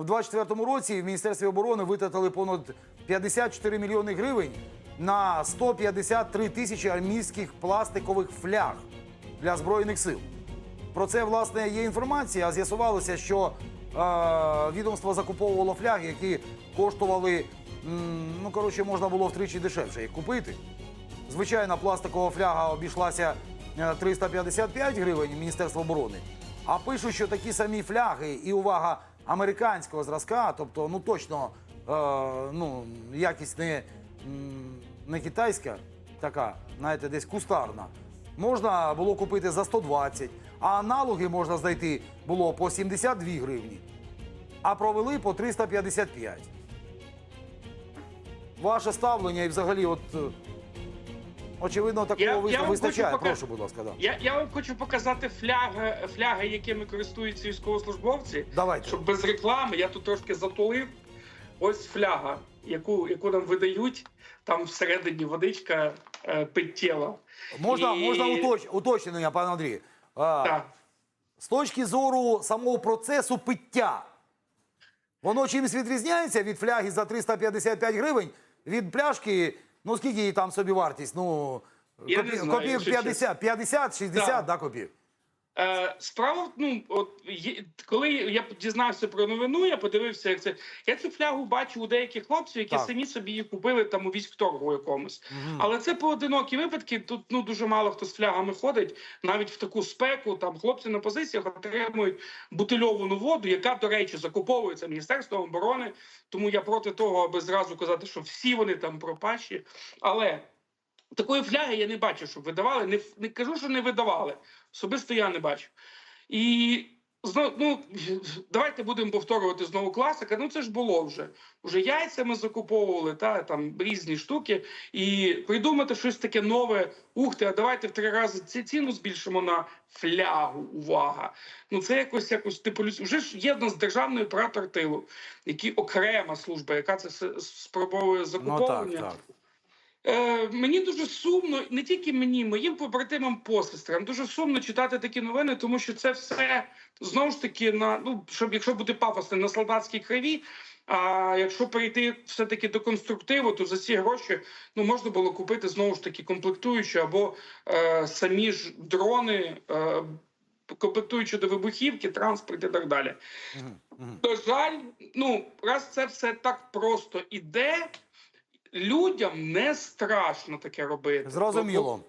У 24-му році в Міністерстві оборони витратили понад 54 мільйони гривень на 153 тисячі армійських пластикових фляг для збройних сил. Про це власне є інформація. З'ясувалося, що е, відомство закуповувало фляги, які коштували ну коротше, можна було втричі дешевше їх купити. Звичайна пластикова фляга обійшлася е, 355 гривень Міністерства оборони. А пишуть, що такі самі фляги і увага американського зразка, тобто ну точно е, ну, якість не, не китайська, така, знаєте, десь кустарна. Можна було купити за 120, а аналоги можна знайти було по 72 гривні, а провели по 355. Ваше ставлення і взагалі, от е, очевидно, такого Я- я вистачає. хочу Прошу, будь ласка, да. Я, я вам хочу показати фляги, фляги, якими користуються військовослужбовці. Давайте. Щоб без реклами я тут трошки затулив. Ось фляга, яку, яку нам видають. Там всередині водичка е, питтєва. Можна, І- можна уточ, уточнення, пане Андрій. А, Так. З точки зору самого процесу пиття, воно чимось відрізняється від фляги за 355 гривень, від пляшки, ну скільки її там собі вартість? Ну, Я не копі- знаю, копійок якщо 50, 50, 60, да. да, копійок. Е, справа, ну от є, коли я дізнався про новину, я подивився, як це. Я цю флягу бачив у деяких хлопців, які Так. самі собі її купили там у військторгу якомусь. Але це поодинокі випадки. Тут ну дуже мало хто з флягами ходить. Навіть в таку спеку там хлопці на позиціях отримують бутильовану воду, яка, до речі, закуповується Міністерством оборони. Тому я проти того, аби зразу казати, що всі вони там пропащі. Але такої фляги я не бачу, щоб видавали. Не, не кажу, що не видавали. Особисто я не бачу. І ну, давайте будемо повторювати знову класика. Ну це ж було вже. Уже яйця ми закуповували, та там різні штуки. І придумати щось таке нове. Ух ти, а давайте в три рази ці ціну збільшимо на флягу. Увага! Ну це якось якось типу Вже ж є в нас державний оператор тилу, який окрема служба, яка це все спробує Ну так, так. Е, мені дуже сумно, не тільки мені, моїм побратимам посестрам. Дуже сумно читати такі новини, тому що це все знову ж таки на ну, щоб якщо бути пафосним на солдатській крові. А якщо перейти все-таки до конструктиву, то за ці гроші ну можна було купити знову ж таки комплектуючі або е, самі ж дрони, е, комплектуючи до вибухівки, транспорт і так далі. На жаль, ну раз це все так просто іде, людям не страшно таке робити. Зрозуміло.